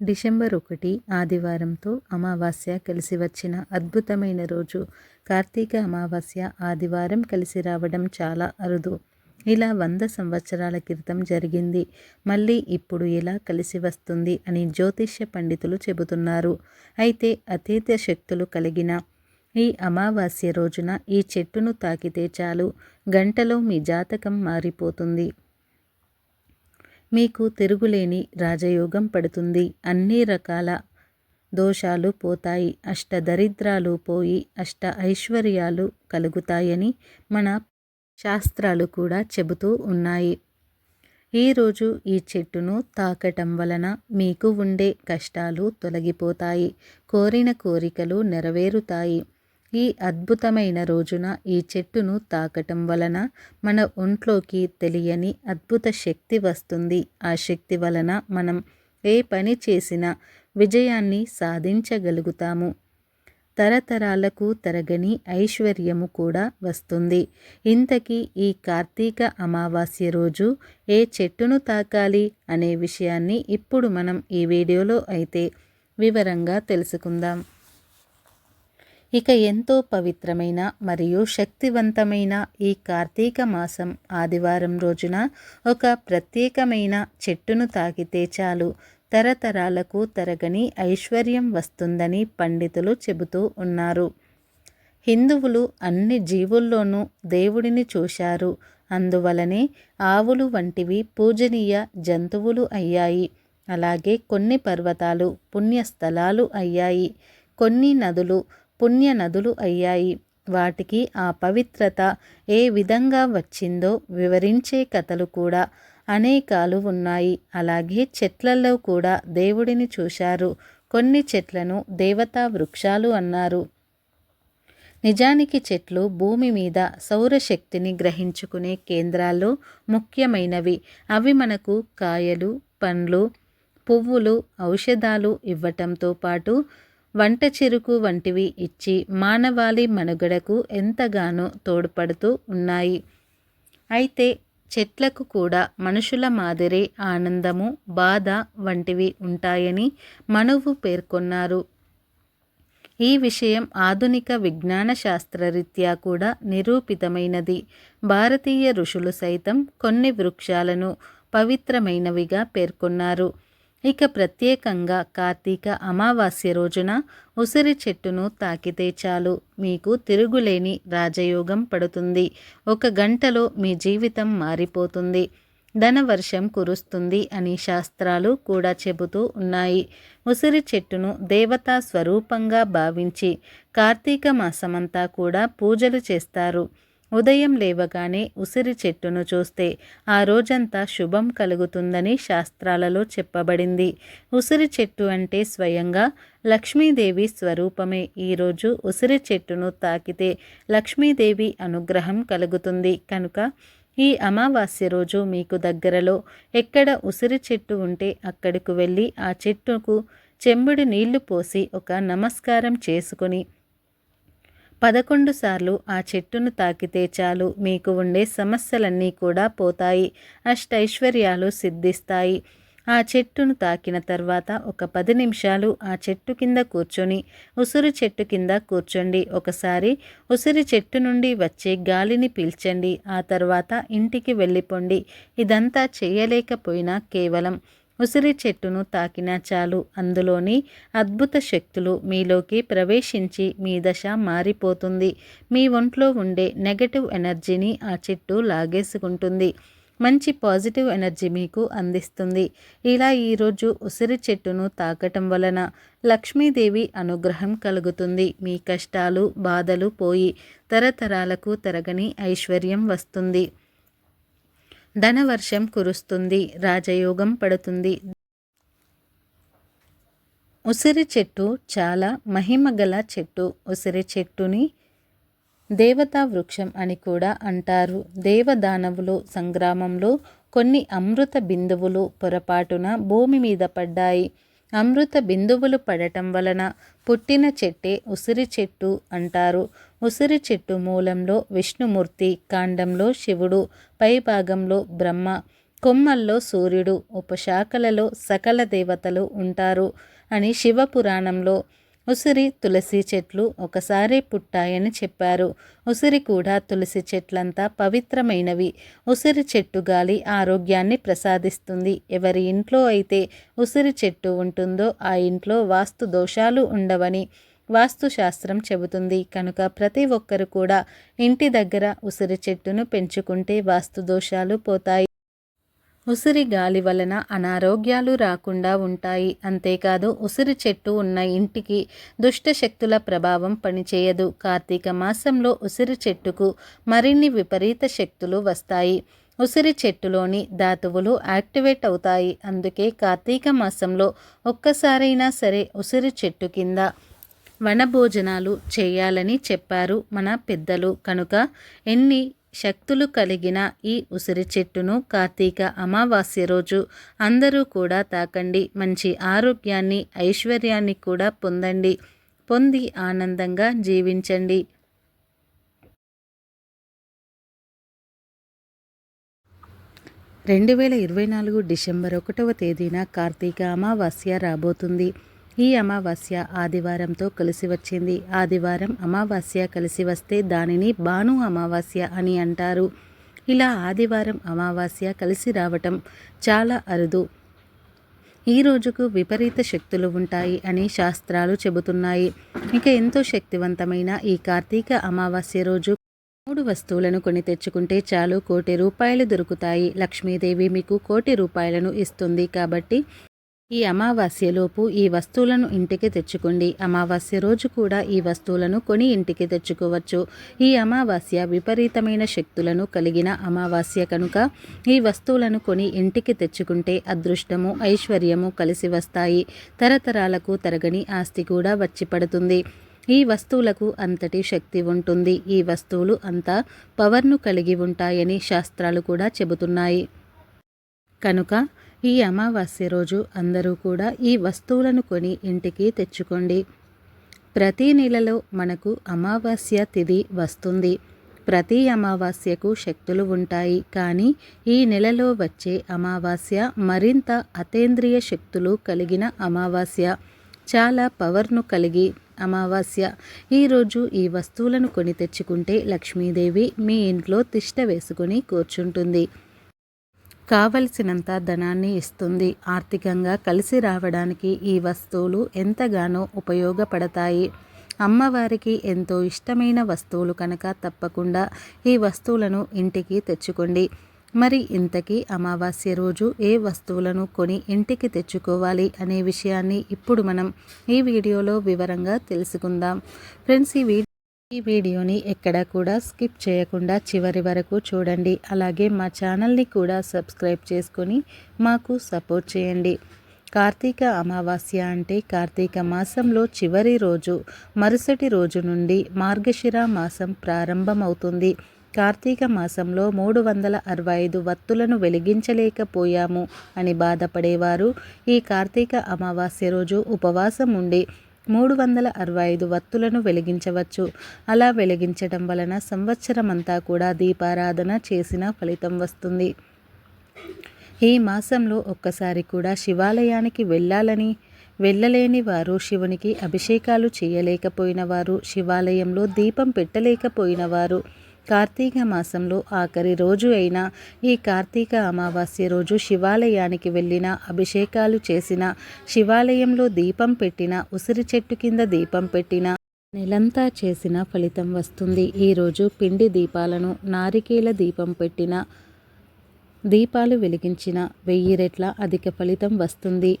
December ఒకటి ఆదివారంతో అమావాస్య కలిసి వచ్చిన అద్భుతమైన రోజు. కార్తీక అమావాస్య ఆదివారం కలిసి రావడం చాలా అరుదు. ఇలా వంద సంవత్సరాల క్రితం జరిగింది. మళ్ళీ ఇప్పుడు ఎలా కలిసి వస్తుంది అని జ్యోతిష్య పండితులు చెబుతున్నారు. అయితే అతీత శక్తులు కలిగిన ఈ అమావాస్య రోజున ఈ చెట్టును తాకితే చాలు. గంటలో మీ జాతకం మారిపోతుంది. మీకు తిరుగులేని రాజయోగం పడుతుంది. అన్ని రకాల దోషాలు పోతాయి. అష్ట దరిద్రాలు పోయి అష్ట ఐశ్వర్యాలు కలుగుతాయని మన శాస్త్రాలు కూడా చెబుతూ ఉన్నాయి. ఈరోజు ఈ చెట్టును తాకటం వలన మీకు ఉండే కష్టాలు తొలగిపోతాయి. కోరిన కోరికలు నెరవేరుతాయి. ఈ అద్భుతమైన రోజున ఈ చెట్టును తాకటం వలన మన ఒంట్లోకి తెలియని అద్భుత శక్తి వస్తుంది. ఆ శక్తి వలన మనం ఏ పని చేసినా విజయాన్ని సాధించగలుగుతాము. తరతరాలకు తరగని ఐశ్వర్యము కూడా వస్తుంది. ఇంతకీ ఈ కార్తీక అమావాస్య రోజు ఏ చెట్టును తాకాలి అనే విషయాన్ని ఇప్పుడు మనం ఈ వీడియోలో అయితే వివరంగా తెలుసుకుందాం. ఇక ఎంతో పవిత్రమైన మరియు శక్తివంతమైన ఈ కార్తీక మాసం ఆదివారం రోజున ఒక ప్రత్యేకమైన చెట్టును తాకితే చాలు. తరతరాలకు తరగని ఐశ్వర్యం వస్తుందని పండితులు చెబుతూ ఉన్నారు. హిందువులు అన్ని జీవుల్లోనూ దేవుడిని చూశారు. అందువలనే ఆవులు వంటివి పూజనీయ జంతువులు అయ్యాయి. అలాగే కొన్ని పర్వతాలు పుణ్యస్థలాలు అయ్యాయి. కొన్ని నదులు పుణ్య నదులు అయ్యాయి. వాటికి ఆ పవిత్రత ఏ విధంగా వచ్చిందో వివరించే కథలు కూడా అనేకాలు ఉన్నాయి. అలాగే చెట్లలో కూడా దేవుడిని చూశారు. కొన్ని చెట్లను దేవతా వృక్షాలు అన్నారు. నిజానికి చెట్లు భూమి మీద సౌరశక్తిని గ్రహించుకునే కేంద్రాల్లో ముఖ్యమైనవి. అవి మనకు కాయలు పండ్లు పువ్వులు ఔషధాలు ఇవ్వటంతో పాటు వంట చెరుకు వంటివి ఇచ్చి మానవాళి మనుగడకు ఎంతగానో తోడ్పడుతూ ఉన్నాయి. అయితే చెట్లకు కూడా మనుషుల మాదిరే ఆనందము బాధ వంటివి ఉంటాయని మనువు పేర్కొన్నారు. ఈ విషయం ఆధునిక విజ్ఞాన శాస్త్రరీత్యా కూడా నిరూపితమైనది. భారతీయ ఋషులు సైతం కొన్ని వృక్షాలను పవిత్రమైనవిగా పేర్కొన్నారు. ఇక ప్రత్యేకంగా కార్తీక అమావాస్య రోజున ఉసిరి చెట్టును తాకితే చాలు. మీకు తిరుగులేని రాజయోగం పడుతుంది. ఒక గంటలో మీ జీవితం మారిపోతుంది. ధనవర్షం కురుస్తుంది అని శాస్త్రాలు కూడా చెబుతూ ఉన్నాయి. ఉసిరి చెట్టును దేవతా స్వరూపంగా భావించి కార్తీక మాసమంతా కూడా పూజలు చేస్తారు. ఉదయం లేవగానే ఉసిరి చెట్టును చూస్తే ఆ రోజంతా శుభం కలుగుతుందని శాస్త్రాలలో చెప్పబడింది. ఉసిరి చెట్టు అంటే స్వయంగా లక్ష్మీదేవి స్వరూపమే. ఈరోజు ఉసిరి చెట్టును తాకితే లక్ష్మీదేవి అనుగ్రహం కలుగుతుంది. కనుక ఈ అమావాస్య రోజు మీకు దగ్గరలో ఎక్కడ ఉసిరి చెట్టు ఉంటే అక్కడికి వెళ్ళి ఆ చెట్టుకు చెంబుడి నీళ్ళు పోసి ఒక నమస్కారం చేసుకుని పదకొండు సార్లు ఆ చెట్టును తాకితే చాలు మీకు ఉండే సమస్యలన్నీ కూడా పోతాయి అష్టైశ్వర్యాలు సిద్ధిస్తాయి. ఆ చెట్టును తాకిన తర్వాత ఒక పది నిమిషాలు ఆ చెట్టు కింద కూర్చొని ఉసిరి చెట్టు కింద కూర్చోండి. ఒకసారి ఉసిరి చెట్టు నుండి వచ్చే గాలిని పీల్చండి. ఆ తర్వాత ఇంటికి వెళ్ళిపోండి. ఇదంతా చేయలేకపోయినా కేవలం ఉసిరి చెట్టును తాకినా చాలు. అందులోని అద్భుత శక్తులు మీలోకి ప్రవేశించి మీ దశ మారిపోతుంది. మీ ఒంట్లో ఉండే నెగటివ్ ఎనర్జీని ఆ చెట్టు లాగేసుకుంటుంది. మంచి పాజిటివ్ ఎనర్జీ మీకు అందిస్తుంది. ఇలా ఈరోజు ఉసిరి చెట్టును తాకటం వలన లక్ష్మీదేవి అనుగ్రహం కలుగుతుంది. మీ కష్టాలు బాధలు పోయి తరతరాలకు తరగని ఐశ్వర్యం వస్తుంది. ధనవర్షం కురుస్తుంది రాజయోగం పడుతుంది. ఉసిరి చెట్టు చాలా మహిమగల చెట్టు. ఉసిరి చెట్టుని దేవతా వృక్షం అని కూడా అంటారు. దేవదానవులు సంగ్రామంలో కొన్ని అమృత బిందువులు పొరపాటున భూమి మీద పడ్డాయి. అమృత బిందువులు పడటం వలన పుట్టిన చెట్టే ఉసిరి చెట్టు అంటారు. ఉసిరి చెట్టు మూలంలో విష్ణుమూర్తి కాండంలో శివుడు పైభాగంలో బ్రహ్మ కొమ్మల్లో సూర్యుడు ఉపశాఖలలో సకల దేవతలు ఉంటారు అని శివపురాణంలో ఉసిరి తులసి చెట్లు ఒకసారి పుట్టాయని చెప్పారు. ఉసిరి కూడా తులసి చెట్లంతా పవిత్రమైనవి. ఉసిరి చెట్టు గాలి ఆరోగ్యాన్ని ప్రసాదిస్తుంది. ఎవరి ఇంట్లో అయితే ఉసిరి చెట్టు ఉంటుందో ఆ ఇంట్లో వాస్తు దోషాలు ఉండవని వాస్తుశాస్త్రం చెబుతుంది. కనుక ప్రతి ఒక్కరు కూడా ఇంటి దగ్గర ఉసిరి చెట్టును పెంచుకుంటే వాస్తు దోషాలు పోతాయి. ఉసిరి గాలి వలన అనారోగ్యాలు రాకుండా ఉంటాయి. అంతేకాదు ఉసిరి చెట్టు ఉన్న ఇంటికి దుష్ట శక్తుల ప్రభావం పనిచేయదు. కార్తీక మాసంలో ఉసిరి చెట్టుకు మరిన్ని విపరీత శక్తులు వస్తాయి. ఉసిరి చెట్టులోని ధాతువులు యాక్టివేట్ అవుతాయి. అందుకే కార్తీక మాసంలో ఒక్కసారైనా సరే ఉసిరి చెట్టు కింద వనభోజనాలు చేయాలని చెప్పారు మన పెద్దలు. కనుక ఎన్ని శక్తులు కలిగిన ఈ ఉసిరి చెట్టును కార్తీక అమావాస్య రోజు అందరూ కూడా తాకండి. మంచి ఆరోగ్యాన్ని ఐశ్వర్యాన్ని కూడా పొందండి. పొంది ఆనందంగా జీవించండి. రెండు వేల ఇరవై నాలుగు డిసెంబర్ ఒకటవ తేదీన కార్తీక అమావాస్య రాబోతుంది. ఈ అమావాస్య ఆదివారంతో కలిసి వచ్చింది. ఆదివారం అమావాస్య కలిసి వస్తే దానిని భాను అమావాస్య అని అంటారు. ఇలా ఆదివారం అమావాస్య కలిసి రావటం చాలా అరుదు. ఈ రోజుకు విపరీత శక్తులు ఉంటాయి అని శాస్త్రాలు చెబుతున్నాయి. ఇక ఎంతో శక్తివంతమైన ఈ కార్తీక అమావాస్య రోజు మూడు వస్తువులను కొని తెచ్చుకుంటే చాలు కోటి రూపాయలు దొరుకుతాయి. లక్ష్మీదేవి మీకు కోటి రూపాయలను ఇస్తుంది కాబట్టి ఈ అమావాస్యలోపు ఈ వస్తువులను ఇంటికి తెచ్చుకోండి. అమావాస్య రోజు కూడా ఈ వస్తువులను కొని ఇంటికి తెచ్చుకోవచ్చు. ఈ అమావాస్య విపరీతమైన శక్తులను కలిగిన అమావాస్య కనుక ఈ వస్తువులను కొని ఇంటికి తెచ్చుకుంటే అదృష్టము ఐశ్వర్యము కలిసి వస్తాయి. తరతరాలకు తరగని ఆస్తి కూడా వచ్చి పడుతుంది. ఈ వస్తువులకు అంతటి శక్తి ఉంటుంది. ఈ వస్తువులు అంతా పవర్ను కలిగి ఉంటాయని శాస్త్రాలు కూడా చెబుతున్నాయి. కనుక ఈ అమావాస్య రోజు అందరూ కూడా ఈ వస్తువులను కొని ఇంటికి తెచ్చుకోండి. ప్రతి నెలలో మనకు అమావాస్య తిథి వస్తుంది. ప్రతి అమావాస్యకు శక్తులు ఉంటాయి. కానీ ఈ నెలలో వచ్చే అమావాస్య మరింత అతేంద్రియ శక్తులు కలిగిన అమావాస్య. చాలా పవర్ను కలిగి అమావాస్య. ఈరోజు ఈ వస్తువులను కొని తెచ్చుకుంటే లక్ష్మీదేవి మీ ఇంట్లో తిష్ట వేసుకుని కూర్చుంటుంది. కావలసినంత ధనాన్ని ఇస్తుంది. ఆర్థికంగా కలిసి రావడానికి ఈ వస్తువులు ఎంతగానో ఉపయోగపడతాయి. అమ్మవారికి ఎంతో ఇష్టమైన వస్తువులు కనుక తప్పకుండా ఈ వస్తువులను ఇంటికి తెచ్చుకోండి. మరి ఇంతకీ అమావాస్య రోజు ఏ వస్తువులను కొని ఇంటికి తెచ్చుకోవాలి అనే విషయాన్ని ఇప్పుడు మనం ఈ వీడియోలో వివరంగా తెలుసుకుందాం. ఫ్రెండ్స్ ఈ వీడియో ఈ వీడియోని ఎక్కడ కూడా స్కిప్ చేయకుండా చివరి వరకు చూడండి. అలాగే మా ఛానల్ని కూడా సబ్స్క్రైబ్ చేసుకొని మాకు సపోర్ట్ చేయండి. కార్తీక అమావాస్య అంటే కార్తీక మాసంలో చివరి రోజు మరుసటి రోజు నుండి మార్గశిర మాసం ప్రారంభమవుతుంది. కార్తీక మాసంలో మూడు వందల అరవై ఐదు వత్తులను వెలిగించలేకపోయాము అని బాధపడేవారు. ఈ కార్తీక అమావాస్య రోజు ఉపవాసం ఉండి మూడు వందల అరవై ఐదు వత్తులను వెలిగించవచ్చు. అలా వెలిగించడం వలన సంవత్సరం అంతా కూడా దీపారాధన చేసిన ఫలితం వస్తుంది. ఈ మాసంలో ఒక్కసారి కూడా శివాలయానికి వెళ్ళాలని వెళ్ళలేని వారు శివునికి అభిషేకాలు చేయలేకపోయిన వారు శివాలయంలో దీపం పెట్టలేకపోయిన వారు కార్తీక మాసంలో ఆఖరి రోజు అయిన ఈ కార్తీక అమావాస్య రోజు శివాలయానికి వెళ్ళిన అభిషేకాలు చేసిన శివాలయంలో దీపం పెట్టిన ఉసిరి చెట్టు కింద దీపం పెట్టిన నెలంతా చేసిన ఫలితం వస్తుంది. ఈరోజు పిండి దీపాలను నారికేల దీపం పెట్టిన దీపాలు వెలిగించిన వెయ్యి రెట్ల అధిక ఫలితం వస్తుంది.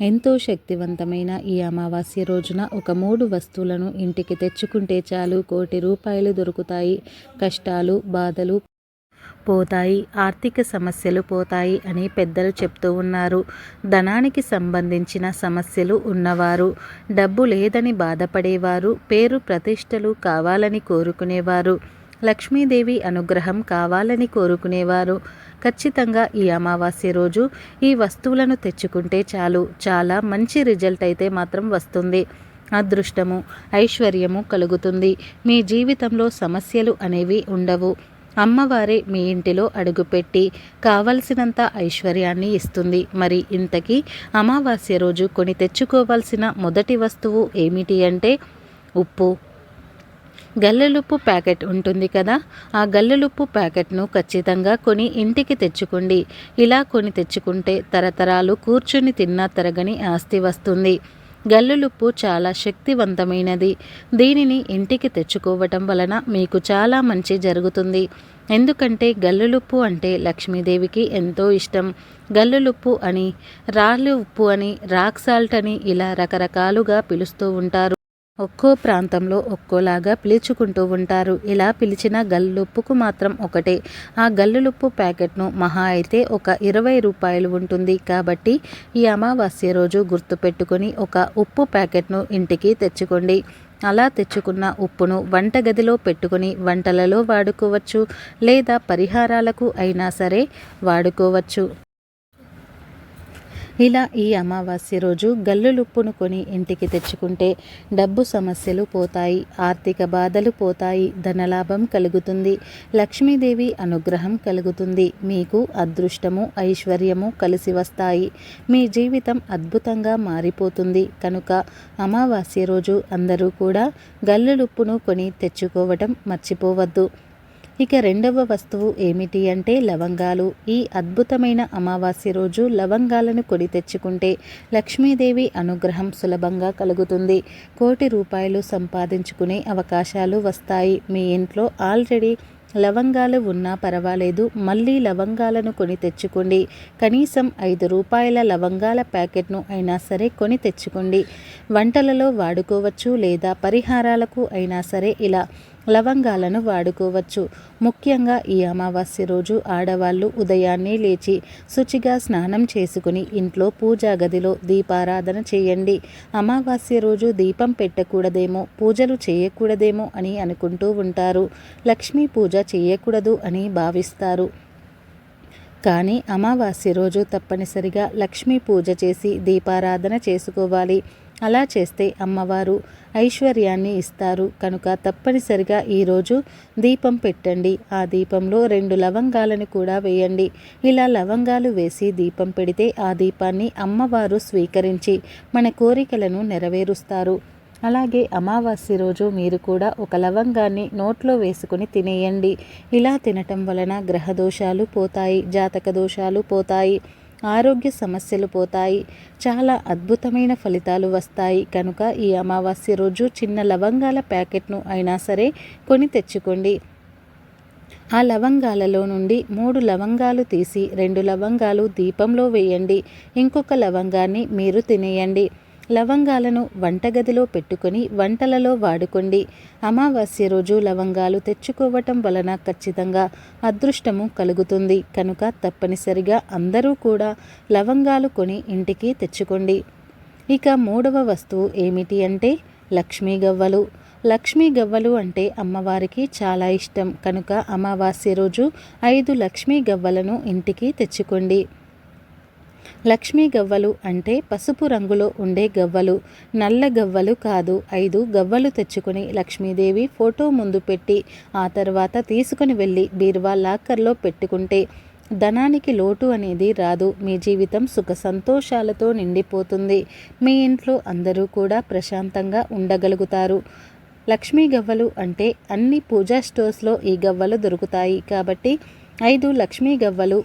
ఎంతో శక్తివంతమైన ఈ అమావాస్య రోజున ఒక మూడు వస్తువులను ఇంటికి తెచ్చుకుంటే చాలు. కోటి రూపాయలు దొరుకుతాయి. కష్టాలు బాధలు పోతాయి. ఆర్థిక సమస్యలు పోతాయి అని పెద్దలు చెప్తూ ఉన్నారు. ధనానికి సంబంధించిన సమస్యలు ఉన్నవారు డబ్బు లేదని బాధపడేవారు పేరు ప్రతిష్టలు కావాలని కోరుకునేవారు. లక్ష్మీదేవి అనుగ్రహం కావాలని కోరుకునేవారు. ఖచ్చితంగా ఈ అమావాస్య రోజు ఈ వస్తువులను తెచ్చుకుంటే చాలు. చాలా మంచి రిజల్ట్ అయితే మాత్రం వస్తుంది. అదృష్టము ఐశ్వర్యము కలుగుతుంది. మీ జీవితంలో సమస్యలు అనేవి ఉండవు. అమ్మవారే మీ ఇంటిలో అడుగుపెట్టి కావలసినంత ఐశ్వర్యాన్ని ఇస్తుంది. మరి ఇంతకీ అమావాస్య రోజు కొని తెచ్చుకోవాల్సిన మొదటి వస్తువు ఏమిటి అంటే ఉప్పు. గల్లెలుప్పు ప్యాకెట్ ఉంటుంది కదా ఆ గల్లెలుప్పు ప్యాకెట్ను ఖచ్చితంగా కొని ఇంటికి తెచ్చుకోండి. ఇలా కొని తెచ్చుకుంటే తరతరాలు కూర్చుని తిన్నా తరగని ఆస్తి వస్తుంది. గల్లులుప్పు చాలా శక్తివంతమైనది. దీనిని ఇంటికి తెచ్చుకోవటం వలన మీకు చాలా మంచి జరుగుతుంది. ఎందుకంటే గల్లులుప్పు అంటే లక్ష్మీదేవికి ఎంతో ఇష్టం. గల్లులుప్పు అని రాళ్ళు ఉప్పు అని రాక్ సాల్ట్ అని ఇలా రకరకాలుగా పిలుస్తూ ఉంటారు. ఒక్కో ప్రాంతంలో ఒక్కోలాగా పిలుచుకుంటూ ఉంటారు. ఇలా పిలిచిన గల్లుప్పుకు మాత్రం ఒకటే. ఆ గల్లులుప్పు ప్యాకెట్ను మహా అయితే ఒక ఇరవై రూపాయలు ఉంటుంది. కాబట్టి ఈ అమావాస్య రోజు గుర్తుపెట్టుకొని ఒక ఉప్పు ప్యాకెట్ను ఇంటికి తెచ్చుకోండి. అలా తెచ్చుకున్న ఉప్పును వంటగదిలో పెట్టుకుని వంటలలో వాడుకోవచ్చు. లేదా పరిహారాలకు అయినా సరే వాడుకోవచ్చు. ఇలా ఈ అమావాస్య రోజు గల్లులుప్పును కొని ఇంటికి తెచ్చుకుంటే డబ్బు సమస్యలు పోతాయి ఆర్థిక బాధలు పోతాయి ధనలాభం కలుగుతుంది లక్ష్మీదేవి అనుగ్రహం కలుగుతుంది మీకు అదృష్టము ఐశ్వర్యము కలిసి వస్తాయి. మీ జీవితం అద్భుతంగా మారిపోతుంది. కనుక అమావాస్య రోజు అందరూ కూడా గల్లులుప్పును కొని తెచ్చుకోవటం మర్చిపోవద్దు. ఇక రెండవ వస్తువు ఏమిటి అంటే లవంగాలు. ఈ అద్భుతమైన అమావాస్య రోజు లవంగాలను కొడి తెచ్చుకుంటే లక్ష్మీదేవి అనుగ్రహం సులభంగా కలుగుతుంది. కోటి రూపాయలు సంపాదించుకునే అవకాశాలు వస్తాయి. మీ ఇంట్లో ఆల్రెడీ లవంగాలు ఉన్నా పర్వాలేదు. మళ్ళీ లవంగాలను కొని తెచ్చుకోండి. కనీసం ఐదు రూపాయల లవంగాల ప్యాకెట్ను అయినా సరే కొని తెచ్చుకోండి. వంటలలో వాడుకోవచ్చు లేదా పరిహారాలకు అయినా సరే ఇలా లవంగాలను వాడుకోవచ్చు. ముఖ్యంగా ఈ అమావాస్య రోజు ఆడవాళ్ళు ఉదయాన్నే లేచి శుచిగా స్నానం చేసుకుని ఇంట్లో పూజా గదిలో దీపారాధన చేయండి. అమావాస్య రోజు దీపం పెట్టకూడదేమో పూజలు చేయకూడదేమో అని అనుకుంటూ ఉంటారు. లక్ష్మీ పూజ చేయకూడదు అని భావిస్తారు. కానీ అమావాస్య రోజు తప్పనిసరిగా లక్ష్మీ పూజ చేసి దీపారాధన చేసుకోవాలి. అలా చేస్తే అమ్మవారు ఐశ్వర్యాన్ని ఇస్తారు. కనుక తప్పనిసరిగా ఈరోజు దీపం పెట్టండి. ఆ దీపంలో రెండు లవంగాలను కూడా వేయండి. ఇలా లవంగాలు వేసి దీపం పెడితే ఆ దీపాన్ని అమ్మవారు స్వీకరించి మన కోరికలను నెరవేరుస్తారు. అలాగే అమావాస్య రోజు మీరు కూడా ఒక లవంగాన్ని నోట్లో వేసుకుని తినేయండి. ఇలా తినటం వలన గ్రహ దోషాలు పోతాయి జాతక దోషాలు పోతాయి ఆరోగ్య సమస్యలు పోతాయి. చాలా అద్భుతమైన ఫలితాలు వస్తాయి. కనుక ఈ అమావాస్య రోజు చిన్న లవంగాల ప్యాకెట్ను అయినా సరే కొని తెచ్చుకోండి. ఆ లవంగాలలో నుండి మూడు లవంగాలు తీసి రెండు లవంగాలు దీపంలో వేయండి. ఇంకొక లవంగాన్ని మీరు తినేయండి. లవంగాలను వంటగదిలో పెట్టుకొని వంటలలో వాడుకోండి. అమావాస్య రోజు లవంగాలు తెచ్చుకోవటం వలన ఖచ్చితంగా అదృష్టము కలుగుతుంది. కనుక తప్పనిసరిగా అందరూ కూడా లవంగాలు కొని ఇంటికి తెచ్చుకోండి. ఇక మూడవ వస్తువు ఏమిటి అంటే లక్ష్మీ గవ్వలు. లక్ష్మీ గవ్వలు అంటే అమ్మవారికి చాలా ఇష్టం. కనుక అమావాస్య రోజు ఐదు లక్ష్మీ గవ్వలను ఇంటికి తెచ్చుకోండి. లక్ష్మీ గవ్వలు అంటే పసుపు రంగులో ఉండే గవ్వలు నల్ల గవ్వలు కాదు. ఐదు గవ్వలు తెచ్చుకుని లక్ష్మీదేవి ఫోటో ముందు పెట్టి ఆ తర్వాత తీసుకుని వెళ్ళి బీరువా లాకర్లో పెట్టుకుంటే ధనానికి లోటు అనేది రాదు. మీ జీవితం సుఖ సంతోషాలతో నిండిపోతుంది. మీ ఇంట్లో అందరూ కూడా ప్రశాంతంగా ఉండగలుగుతారు. లక్ష్మీ గవ్వలు అంటే అన్ని పూజా స్టోర్స్లో ఈ గవ్వలు దొరుకుతాయి. కాబట్టి ఐదు లక్ష్మీ గవ్వలు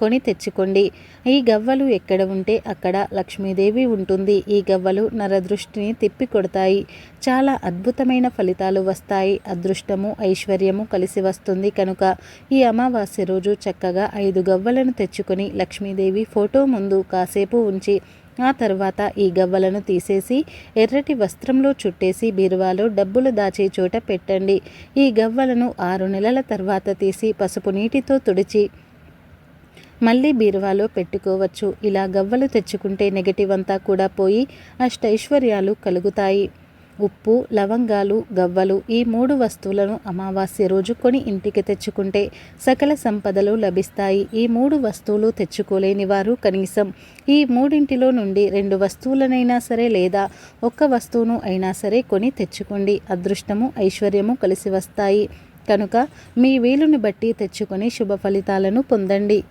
కొని తెచ్చుకోండి. ఈ గవ్వలు ఎక్కడ ఉంటే అక్కడ లక్ష్మీదేవి ఉంటుంది. ఈ గవ్వలు నరదృష్టిని తిప్పి కొడతాయి. చాలా అద్భుతమైన ఫలితాలు వస్తాయి. అదృష్టము ఐశ్వర్యము కలిసి వస్తుంది కనుక ఈ అమావాస్య రోజు చక్కగా ఐదు గవ్వలను తెచ్చుకొని లక్ష్మీదేవి ఫోటో ముందు కాసేపు ఉంచి ఆ తర్వాత ఈ గవ్వలను తీసేసి ఎర్రటి వస్త్రంలో చుట్టేసి బీరువాలో డబ్బులు దాచే చోట పెట్టండి. ఈ గవ్వలను ఆరు నెలల తర్వాత తీసి పసుపు నీటితో తుడిచి మళ్ళీ బీరువాలో పెట్టుకోవచ్చు. ఇలా గవ్వలు తెచ్చుకుంటే నెగటివ్ అంతా కూడా పోయి అష్టైశ్వర్యాలు కలుగుతాయి. ఉప్పు లవంగాలు గవ్వలు ఈ మూడు వస్తువులను అమావాస్య రోజు కొని ఇంటికి తెచ్చుకుంటే సకల సంపదలు లభిస్తాయి. ఈ మూడు వస్తువులు తెచ్చుకోలేని వారు కనీసం ఈ మూడింటిలో నుండి రెండు వస్తువులనైనా సరే లేదా ఒక్క వస్తువును అయినా సరే కొని తెచ్చుకోండి. అదృష్టము ఐశ్వర్యము కలిసి వస్తాయి. కనుక మీ వీలుని బట్టి తెచ్చుకొని శుభ ఫలితాలను పొందండి.